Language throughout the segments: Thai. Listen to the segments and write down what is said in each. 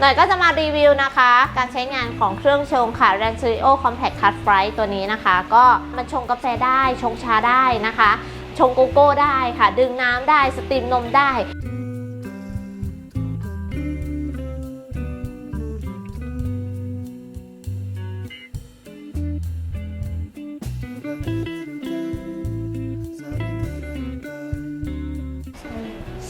หน่อยก็จะมารีวิวนะคะ การใช้งานของเครื่องชงค่ะ r a n c e r i o Compact Cut Fry ตัวนี้นะคะ ก็มันชงกาแฟได้ชงชาได้นะคะ ชงโกโก้ได้ค่ะ ดึงน้ำได้สตรีมนมได้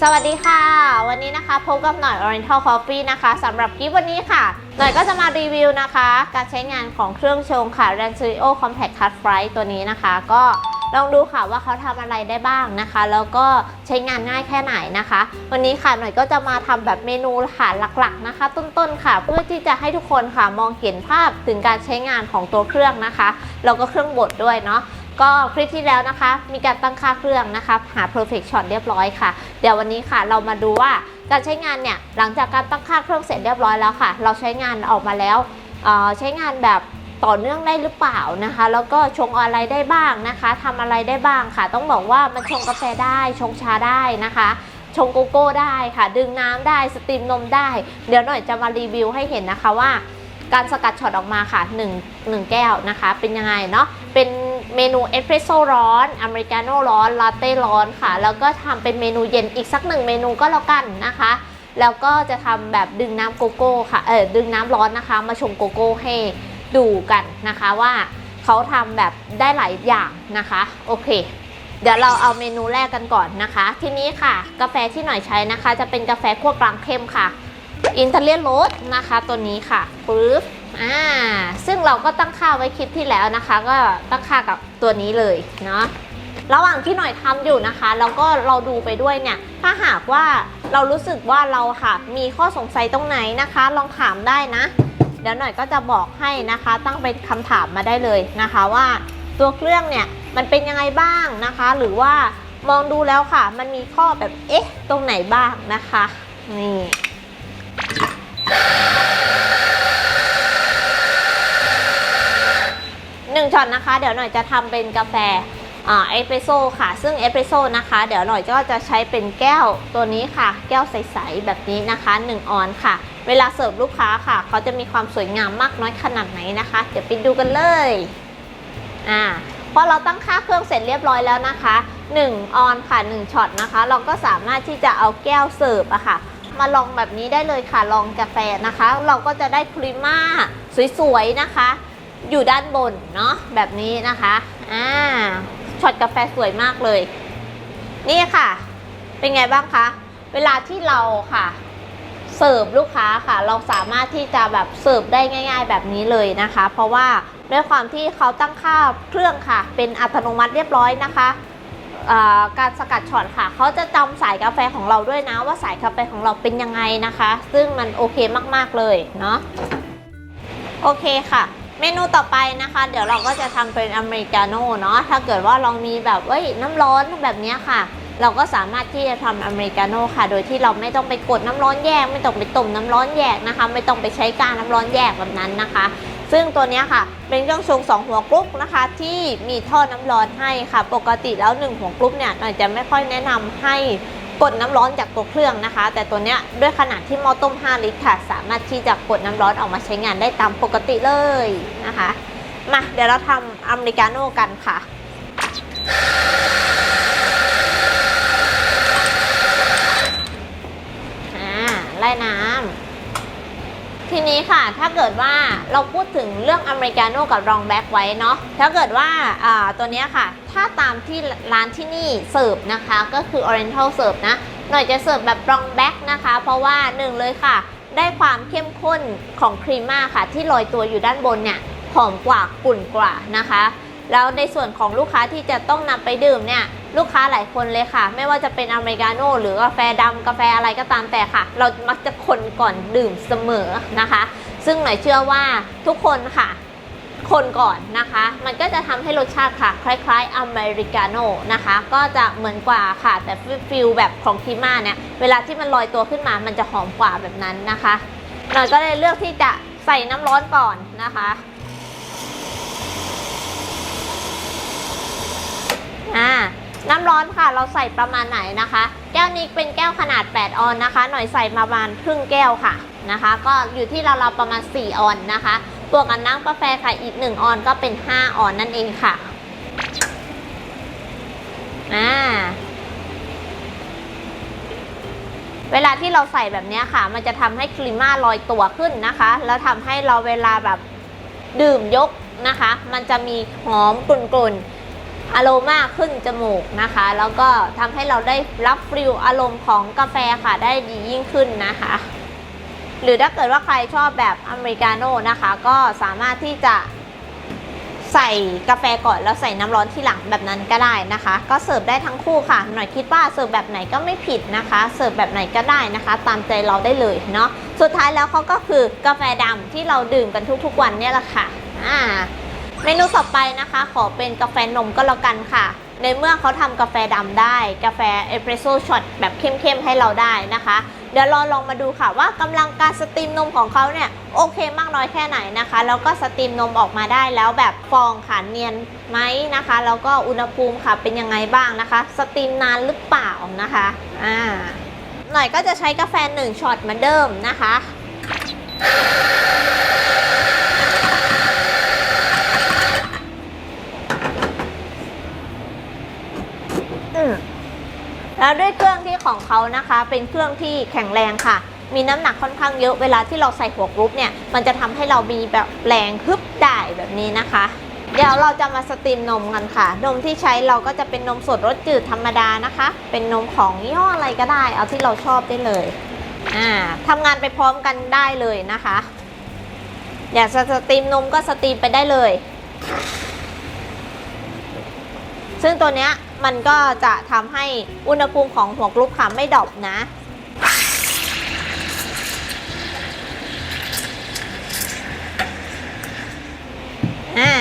สวัสดีค่ะ วันนี้นะคะพบกับหน่อย Oriental Coffee นะคะสำหรับคลิปวันนี้ค่ะ หน่อยก็จะมารีวิวนะคะ การใช้งานของเครื่องชงค่ะ r a n c e r i o Compact Cut Fry ตัวนี้นะคะ ก็ลองดูค่ะว่าเขาทำอะไรได้บ้างนะคะ แล้วก็ใช้งานง่ายแค่ไหนนะคะ วันนี้ค่ะหน่อยก็จะมาทำแบบเมนูค่ะหลักๆนะคะ ต้นๆค่ะ เพื่อที่จะให้ทุกคนค่ะมองเห็นภาพถึงการใช้งานของตัวเครื่องนะคะแล้วก็เครื่องบดด้วยเนาะ ก็คลิปที่แล้วนะคะ มีการตั้งค่าเครื่องนะคะ หา perfect shot เรียบร้อยค่ะ เดี๋ยววันนี้ค่ะ เรามาดูว่าการใช้งานเนี่ย หลังจากการตั้งค่าเครื่องเสร็จเรียบร้อยแล้วค่ะ เราใช้งานออกมาแล้วใช้งานแบบต่อเนื่องได้หรือเปล่านะคะ แล้วก็ชงอะไรได้บ้างนะคะทำอะไรได้บ้างค่ะ ต้องบอกว่ามันชงกาแฟได้ชงชาได้นะคะชงโกโก้ได้ค่ะ ดึงน้ำได้สตรีมนมได้ เดี๋ยวหน่อยจะมารีวิวให้เห็นนะคะว่า การสกัดช็อตออกมาค่ะ1 1แก้วนะคะ เป็นยังไงเนาะเป็นเมนูเอสเปรสโซ่ร้อน อเมริกาโน่ร้อน ลาเต้ร้อนค่ะ แล้วก็ทำเป็นเมนูเย็นอีกสักหนึ่งเมนูก็แล้วกันนะคะ แล้วก็จะทำแบบดึงน้ำโกโก้ค่ะ เออดึงน้ำร้อนนะคะ มาชงโกโก้ให้ดูกันนะคะว่าเขาทำแบบได้หลายอย่างนะคะ โอเค เดี๋ยวเราเอาเมนูแรกกันก่อนนะคะ ทีนี้ค่ะ กาแฟที่หน่อยใช้นะคะ จะเป็นกาแฟคั่วกลางเข้มค่ะ อินเทเลียนโรสนะคะตัวนี้ค่ะปึ๊บอ่าซึ่งเราก็ตั้งค่าไว้คลิปที่แล้วนะคะ ก็ตั้งค่ากับตัวนี้เลยเนาะระหว่างที่หน่อยทำอยู่นะคะแล้วก็เราดูไปด้วยเนี่ย ถ้าหากว่าเรารู้สึกว่าเราค่ะมีข้อสงสัยตรงไหนนะคะ ลองถามได้นะ เดี๋ยวหน่อยก็จะบอกให้นะคะ ตั้งเป็นคำถามมาได้เลยนะคะว่าตัวเครื่องเนี่ยมันเป็นยังไงบ้างนะคะ หรือว่ามองดูแล้วค่ะ มันมีข้อแบบเอ๊ะ ตรงไหนบ้างนะคะนี่ หนึ่ง ช็อตนะคะ เดี๋ยวหน่อยจะทำเป็นกาแฟอ่าเอสเปรสโซ่ค่ะ ซึ่งเอสเปรสโซ่นะคะ เดี๋ยวหน่อยก็จะใช้เป็นแก้วตัวนี้ค่ะ แก้วใสๆแบบนี้นะคะ 1 ออนค่ะ เวลาเสิร์ฟลูกค้าค่ะ เขาจะมีความสวยงามมากน้อยขนาดไหนนะคะ เดี๋ยวไปดูกันเลยอ่าพอเราตั้งค่าเครื่องเสร็จเรียบร้อยแล้วนะคะ 1 ออนค่ะ 1 ช็อตนะคะ เราก็สามารถที่จะเอาแก้วเสิร์ฟอะค่ะ มาลองแบบนี้ได้เลยค่ะ ลองกาแฟนะคะ เราก็จะได้ครีมมาสวยๆนะคะ อยู่ด้านบนเนาะแบบนี้นะคะอ่าช็อตกาแฟสวยมากเลย นี่ค่ะ เป็นไงบ้างคะ เวลาที่เราค่ะ เสิร์ฟลูกค้าค่ะ เราสามารถที่จะแบบเสิร์ฟได้ง่าย ๆ แบบนี้เลยนะคะ เพราะว่าด้วยความที่เขาตั้งค่าเครื่องค่ะ เป็นอัตโนมัติเรียบร้อยนะคะการสกัดช็อตค่ะ เขาจะจำสายกาแฟของเราด้วยนะว่าสายกาแฟของเราเป็นยังไงนะคะ ซึ่งมันโอเคมากๆเลยเนาะโอเคค่ะ เมนูต่อไปนะคะ เดี๋ยวเราก็จะทำเป็นอเมริกาโน่เนาะถ้าเกิดว่าเรามีแบบเอ้ยน้ำร้อนแบบนี้ค่ะ เราก็สามารถที่จะทำอเมริกาโน่ค่ะ โดยที่เราไม่ต้องไปกดน้ำร้อนแยก ไม่ต้องไปต้มน้ำร้อนแยกนะคะ ไม่ต้องไปใช้การน้ำร้อนแยกแบบนั้นนะคะ ซึ่งตัวนี้ค่ะ เป็นเครื่องชงสองหัวกรุ๊ปนะคะ ที่มีท่อน้ำร้อนให้ค่ะ ปกติแล้วหนึ่งหัวกรุ๊ปเนี่ยหน่อยจะไม่ค่อยแนะนำให้ กดน้ำร้อนจากตัวเครื่องนะคะ แต่ตัวเนี้ยด้วยขนาดที่หม้อต้ม 5 ลิตรค่ะ สามารถที่จะกดน้ำร้อนออกมาใช้งานได้ตามปกติเลยนะคะ มาเดี๋ยวเราทำอเมริกาโน่กันค่ะอ่าไล่น้ำ ทีนี้ค่ะถ้าเกิดว่าเราพูดถึงเรื่องอเมริกาโน่กับรองแบ็กไว้เนาะถ้าเกิดว่าอ่าตัวนี้ค่ะ ถ้าตามที่ร้านที่นี่เสิร์ฟนะคะ ก็คือ Oriental เสิร์ฟนะ หน่อยจะเสิร์ฟแบบรองแบ็กนะคะ เพราะว่าหนึ่งเลยค่ะ ได้ความเข้มข้นของครีมม่าค่ะ ที่ลอยตัวอยู่ด้านบนเนี่ยหอมกว่า กุ่นกว่านะคะ แล้วในส่วนของลูกค้าที่จะต้องนำไปดื่มเนี่ยลูกค้าหลายคนเลยค่ะ ไม่ว่าจะเป็นอเมริกาโน่หรือกาแฟดำกาแฟอะไรก็ตามแต่ค่ะ เรามักจะคนก่อนดื่มเสมอนะคะ ซึ่งหน่อยเชื่อว่าทุกคนค่ะ คนก่อนนะคะ มันก็จะทำให้รสชาติค่ะ คล้ายๆอเมริกาโน่นะคะ ก็จะเหมือนกว่าค่ะ แต่ฟิลแบบของคีม่าเนี่ยเวลาที่มันลอยตัวขึ้นมามันจะหอมกว่าแบบนั้นนะคะหน่อยก็เลยเลือกที่จะใส่น้ำร้อนก่อนนะคะ อ่าน้ำร้อนค่ะ เราใส่ประมาณไหนนะคะ แก้วนี้เป็นแก้วขนาด 8 ออนนะคะ หน่อยใส่มาประมาณครึ่งแก้วค่ะนะคะ ก็อยู่ที่เราเราประมาณ 4 ออนนะคะ บวกกับน้ำกาแฟค่ะอีก 1 ออนก็เป็น 5 ออนนั่นเองค่ะอ่าเวลาที่เราใส่แบบนี้ค่ะ มันจะทำให้ครีม่าลอยตัวขึ้นนะคะ แล้วทำให้เราเวลาแบบดื่มยกนะคะ มันจะมีหอมกลุ่นๆ อารมาขึ้นจมูกนะคะ แล้วก็ทำให้เราได้รับฟิลอารมณ์ของกาแฟค่ะได้ดียิ่งขึ้นนะคะ หรือถ้าเกิดว่าใครชอบแบบอเมริกาโน่นะคะ ก็สามารถที่จะใส่กาแฟก่อนแล้วใส่น้ำร้อนที่หลังแบบนั้นก็ได้นะคะ ก็เสิร์ฟได้ทั้งคู่ค่ะ หน่อยคิดว่าเสิร์ฟแบบไหนก็ไม่ผิดนะคะ เสิร์ฟแบบไหนก็ได้นะคะ ตามใจเราได้เลยเนาะสุดท้ายแล้วเขาก็คือกาแฟดำที่เราดื่มกันทุกๆวันเนี่ยแหละค่ะอ่า เมนูต่อไปนะคะ ขอเป็นกาแฟนมก็แล้วกันค่ะ ในเมื่อเขาทำกาแฟดำได้ กาแฟเอสเปรสโซ่ช็อตแบบเข้มๆให้เราได้นะคะ เดี๋ยวเราลองมาดูค่ะว่ากำลังการสตรีมนมของเขาเนี่ยโอเคมากน้อยแค่ไหนนะคะ แล้วก็สตรีมนมออกมาได้แล้วแบบฟองค่ะเนียนไหมนะคะ แล้วก็อุณหภูมิค่ะเป็นยังไงบ้างนะคะ สตรีมนานหรือเปล่านะคะอ่าหน่อยก็จะใช้กาแฟ1ช็อตเหมือนเดิมนะคะ แล้วด้วยเครื่องที่ของเขานะคะ เป็นเครื่องที่แข็งแรงค่ะ มีน้ำหนักค่อนข้างเยอะเวลาที่เราใส่หัวกรุ๊ปเนี่ย มันจะทำให้เรามีแบบแรงฮึบได้แบบนี้นะคะ เดี๋ยวเราจะมาสตรีมนมกันค่ะ นมที่ใช้เราก็จะเป็นนมสดรสจืดธรรมดานะคะ เป็นนมของยี่ห้ออะไรก็ได้ เอาที่เราชอบได้เลยอ่าทำงานไปพร้อมกันได้เลยนะคะ อยากจะสตรีมนมก็สตรีมไปได้เลย ซึ่งตัวเนี้ยมันก็จะทำให้อุณหภูมิของหัวกรุ๊ปค่ะไม่ดรอปนะ อ่า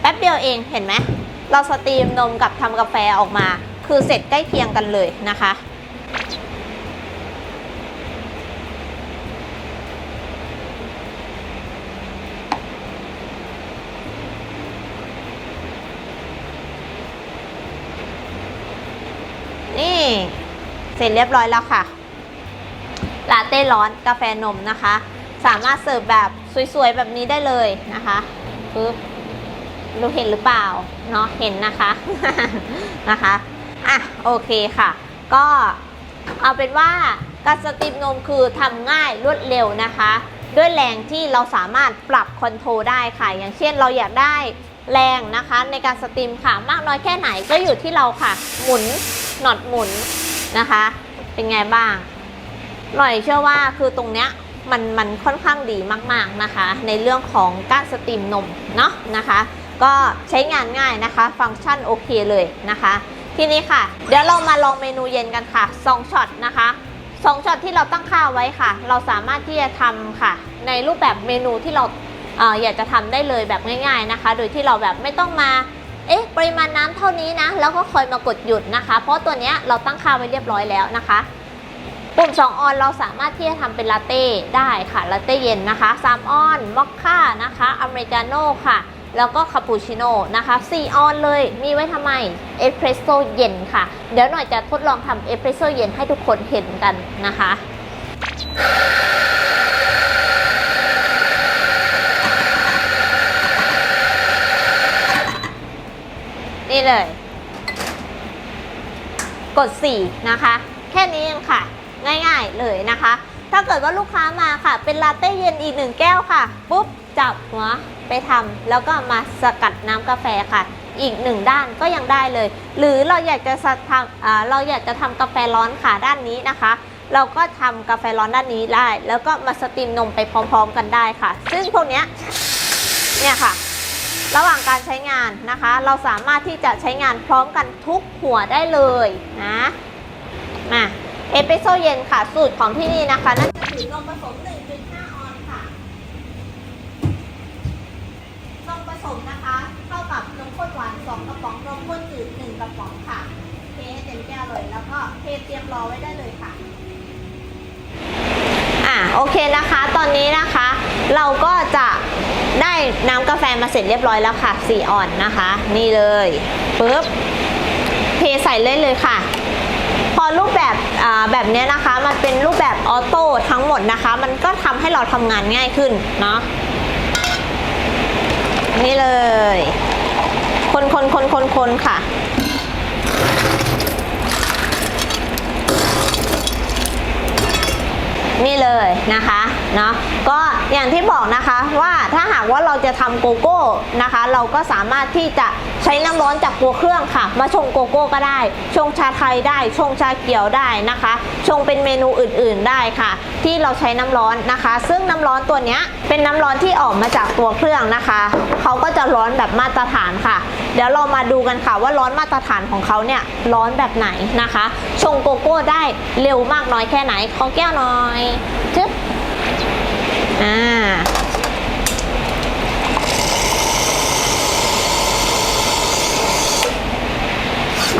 แป๊บเดียวเองเห็นไหม เราสตรีมนมกับทำกาแฟออกมา คือเสร็จใกล้เคียงกันเลยนะคะ นี่ เสร็จเรียบร้อยแล้วค่ะลาเต้ร้อนกาแฟนมนะคะ สามารถเสิร์ฟแบบสวยๆแบบนี้ได้เลยนะคะปึ๊บรู้เห็นหรือเปล่าเนาะเห็นนะคะนะคะอะโอเคค่ะ ก็เอาเป็นว่าการสตรีมนมคือทำง่ายรวดเร็วนะคะ ด้วยแรงที่เราสามารถปรับคอนโทรลได้ค่ะ อย่างเช่นเราอยากได้แรงนะคะในการสตรีมค่ะ มากน้อยแค่ไหนก็อยู่ที่เราค่ะ หมุนหนอดหมุน นะคะ เป็นไงบ้างหน่อยเชื่อว่าคือตรงเนี้ยมันมันค่อนข้างดีมากๆนะคะ ในเรื่องของการสตรีมนมเนาะนะคะ ก็ใช้งานง่ายนะคะ ฟังก์ชันโอเคเลยนะคะ ทีนี้ค่ะ เดี๋ยวเรามาลองเมนูเย็นกันค่ะ2ช็อตนะคะ2ช็อตที่เราตั้งค่าไว้ค่ะ เราสามารถที่จะทำค่ะ ในรูปแบบเมนูที่เราเอออยากจะทำได้เลยแบบง่าย ๆนะคะ โดยที่เราแบบไม่ต้องมา เอ๊ะปริมาณน้ำเท่านี้นะ แล้วก็คอยมากดหยุดนะคะ เพราะตัวเนี้ยเราตั้งค่าไว้เรียบร้อยแล้วนะคะ ปุ่ม 2 ออนเราสามารถที่จะทำเป็นลาเต้ได้ค่ะลาเต้เย็นนะคะ3ออนมอคค่านะคะอเมริกาโน่ค่ะ แล้วก็คาปูชิโน่นะคะ4ออนเลยมีไว้ทำไมเอสเพรสโซเย็นค่ะ เดี๋ยวหน่อยจะทดลองทำเอสเพรสโซเย็นให้ทุกคนเห็นกันนะคะ เลย กด 4 นะคะ แค่นี้เองค่ะ ง่ายๆเลยนะคะ ถ้าเกิดว่าลูกค้ามาค่ะ เป็นลาเต้เย็นอีกหนึ่งแก้วค่ะ ปุ๊บ จับหัวไปทำแล้วก็มาสกัดน้ำกาแฟค่ะอีกหนึ่งด้านก็ยังได้เลย หรือเราอยากจะทำเราอยากจะทำกาแฟร้อนค่ะด้านนี้นะคะ เราก็ทำกาแฟร้อนด้านนี้ได้ แล้วก็มาสตรีมนมไปพร้อม ๆ กันได้ค่ะ ซึ่งพวกเนี้ยเนี่ยค่ะ ระหว่างการใช้งานนะคะ เราสามารถที่จะใช้งานพร้อมกันทุกหัวได้เลยนะมาเอสเปรสโซเย็นค่ะ สูตรของที่นี่นะคะนั่นก็คือนมผสม 1.5 ออนซ์ค่ะนมผสมนะคะเท่ากับนมข้นหวาน 2 กระป๋องนมข้นจืด 1 กระป๋องค่ะเทให้เต็มแก้วเลย แล้วก็เทเตรียมรอไว้ได้เลยค่ะ อะโอเคนะคะ ตอนนี้นะคะ เราก็ ได้น้ำกาแฟมาเสร็จเรียบร้อยแล้วค่ะสีอ่อนนะคะ นี่เลยปึ๊บเทใส่เลยเลยค่ะ พอรูปแบบอ่าแบบเนี้ยนะคะมันเป็นรูปแบบออโต้ทั้งหมดนะคะ มันก็ทำให้เราทำงานง่ายขึ้นเนาะนี่เลย คนคนคนคนคนค่ะ นี่เลยนะคะเนาะก็อย่างที่บอกนะคะว่าถ้าหากว่าเราจะทำโกโก้นะคะ เราก็สามารถที่จะใช้น้ำร้อนจากตัวเครื่องค่ะ มาชงโกโก้ก็ได้ ชงชาไทยได้ ชงชาเขียวได้นะคะ ชงเป็นเมนูอื่นๆได้ค่ะ ที่เราใช้น้ำร้อนนะคะ ซึ่งน้ำร้อนตัวเนี้ยเป็นน้ำร้อนที่ออกมาจากตัวเครื่องนะคะเขาก็จะร้อนแบบมาตรฐานค่ะ เดี๋ยวเรามาดูกันค่ะว่าร้อนมาตรฐานของเขาเนี่ยร้อนแบบไหนนะคะ ชงโกโก้ได้เร็วมากน้อยแค่ไหนขอแก้วหน่อยจึ๊บอ่า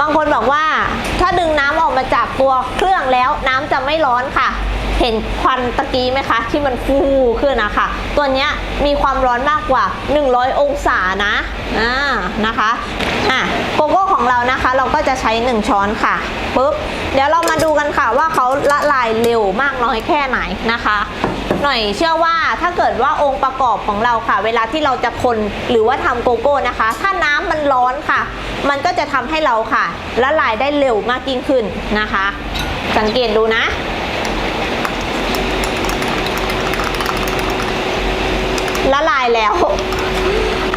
บางคนบอกว่าถ้าดึงน้ำออกมาจากตัวเครื่องแล้วน้ำจะไม่ร้อนค่ะ เห็นควันตะกี้ไหมคะ ที่มันฟูขึ้นนะคะตัวนี้มีความร้อนมากกว่า 100 องศานะอ่านะคะอะโกโก้ ของเรานะคะ เราก็จะใช้ 1 ช้อนค่ะปุ๊บเดี๋ยวเรามาดูกันค่ะว่าเขาละลายเร็วมากน้อยแค่ไหนนะคะ หน่อยเชื่อว่าถ้าเกิดว่าองค์ประกอบของเราค่ะ เวลาที่เราจะคนหรือว่าทำโกโก้นะคะ ถ้าน้ำมันร้อนค่ะ มันก็จะทำให้เราค่ะละลายได้เร็วมากยิ่งขึ้นนะคะ สังเกตดูนะละลายแล้ว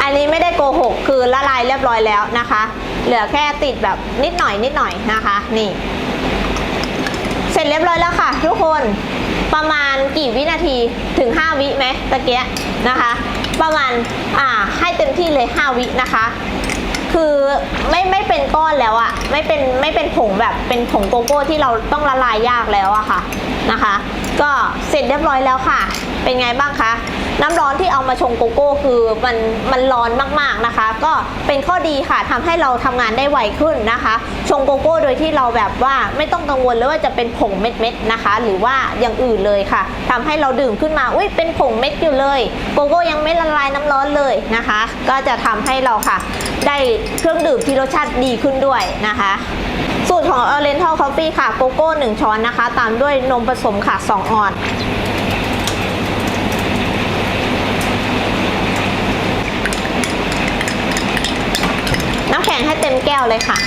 อันนี้ไม่ได้โกหกคือละลายเรียบร้อยแล้วนะคะ เหลือแค่ติดแบบนิดหน่อยนิดหน่อยนะคะ นี่ เสร็จเรียบร้อยแล้วค่ะ ทุกคนประมาณกี่วินาทีถึง 5 วิไหมตะเกียะนะคะ ประมาณอ่าให้เต็มที่เลย 5 วินะคะ คือไม่ไม่เป็นก้อนแล้วอะไม่เป็นไม่เป็นผงแบบเป็นผงโกโก้ที่เราต้องละลายยากแล้วอะค่ะนะคะ ก็เสร็จเรียบร้อยแล้วค่ะ เป็นไงบ้างคะน้ำร้อนที่เอามาชงโกโก้คือมันมันร้อนมากๆนะคะ ก็เป็นข้อดีค่ะทำให้เราทำงานได้ไวขึ้นนะคะ ชงโกโก้โดยที่เราแบบว่าไม่ต้องกังวลเลยว่าจะเป็นผงเม็ดๆนะคะ หรือว่าอย่างอื่นเลยค่ะทำให้เราดื่มขึ้นมาอุ้ยเป็นผงเม็ดอยู่เลย โกโก้ยังไม่ละลายน้ำร้อนเลยนะคะ ก็จะทำให้เราค่ะ ได้เครื่องดื่มที่รสชาติดีขึ้นด้วยนะคะ สูตรของ Oriental Coffee ค่ะ โกโก้ 1 ช้อนนะคะ ตามด้วยนมผสมค่ะ 2 ออนซ์น้ำแข็งให้เต็มแก้วเลยค่ะ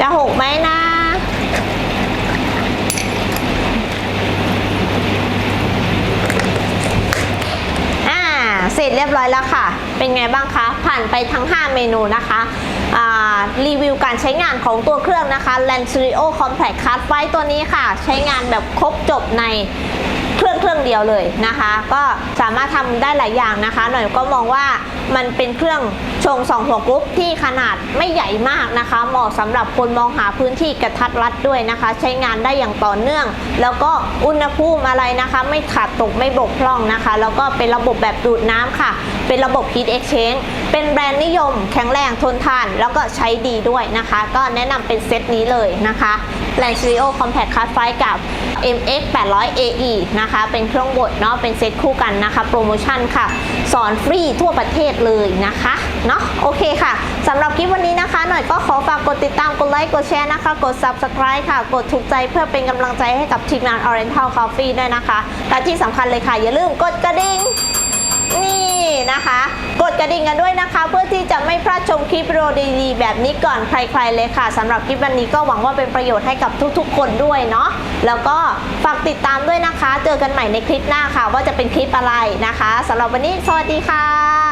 จะหกไหมนะอ่าเสร็จเรียบร้อยแล้วค่ะ เป็นไงบ้างคะ ผ่านไปทั้ง 5 เมนูนะคะอ่า รีวิวการใช้งานของตัวเครื่องนะคะ l a n s u r i o Compact Card ไฟตัวนี้ค่ะ ใช้งานแบบครบจบใน รื่องเครื่องเดียวเลยนะคะ ก็สามารถทำได้หลายอย่างนะคะ หน่อยก็มองว่ามันเป็นเครื่องชง2หัวกรุ๊ปที่ขนาดไม่ใหญ่มากนะคะ เหมาะสำหรับคนมองหาพื้นที่กระทัดรัดด้วยนะคะ ใช้งานได้อย่างต่อเนื่อง แล้วก็อุณหภูมิอะไรนะคะ ไม่ขาดตกไม่บกพร่องนะคะ แล้วก็เป็นระบบแบบดูดน้ำค่ะ เป็นระบบ Heat Exchange เป็นแบรนด์นิยม แข็งแรงทนทาน แล้วก็ใช้ดีด้วยนะคะ ก็แนะนำเป็นเซตนี้เลยนะคะ l a n c e r i o Compact Card ไฟกับ MX 800 AE นะคะ เป็นเครื่องบดเนาะเป็นเซตคู่กันนะคะ โปรโมชั่นค่ะ สอนฟรีทั่วประเทศเลยนะคะเนาะโอเคค่ะสำหรับคลิปวันนี้นะคะ หน่อยก็ขอฝากกดติดตามกดไลค์กดแชร์นะคะ กด Subscribe ค่ะ กดถูกใจเพื่อเป็นกำลังใจให้กับทีมงาน Oriental Coffee ด้วยนะคะ และที่สำคัญเลยค่ะ อย่าลืมกดกระดิ่ง นี่นะคะ กดกระดิ่งกันด้วยนะคะ เพื่อที่จะไม่พลาดชมคลิปวิดีโอดีๆแบบนี้ก่อนใคร ๆเลยค่ะสำหรับคลิปวันนี้ก็หวังว่าเป็นประโยชน์ให้กับทุกๆ คนด้วยเนาะแล้วก็ฝากติดตามด้วยนะคะ เจอกันใหม่ในคลิปหน้าค่ะ ว่าจะเป็นคลิปอะไรนะคะสำหรับวันนี้สวัสดีค่ะ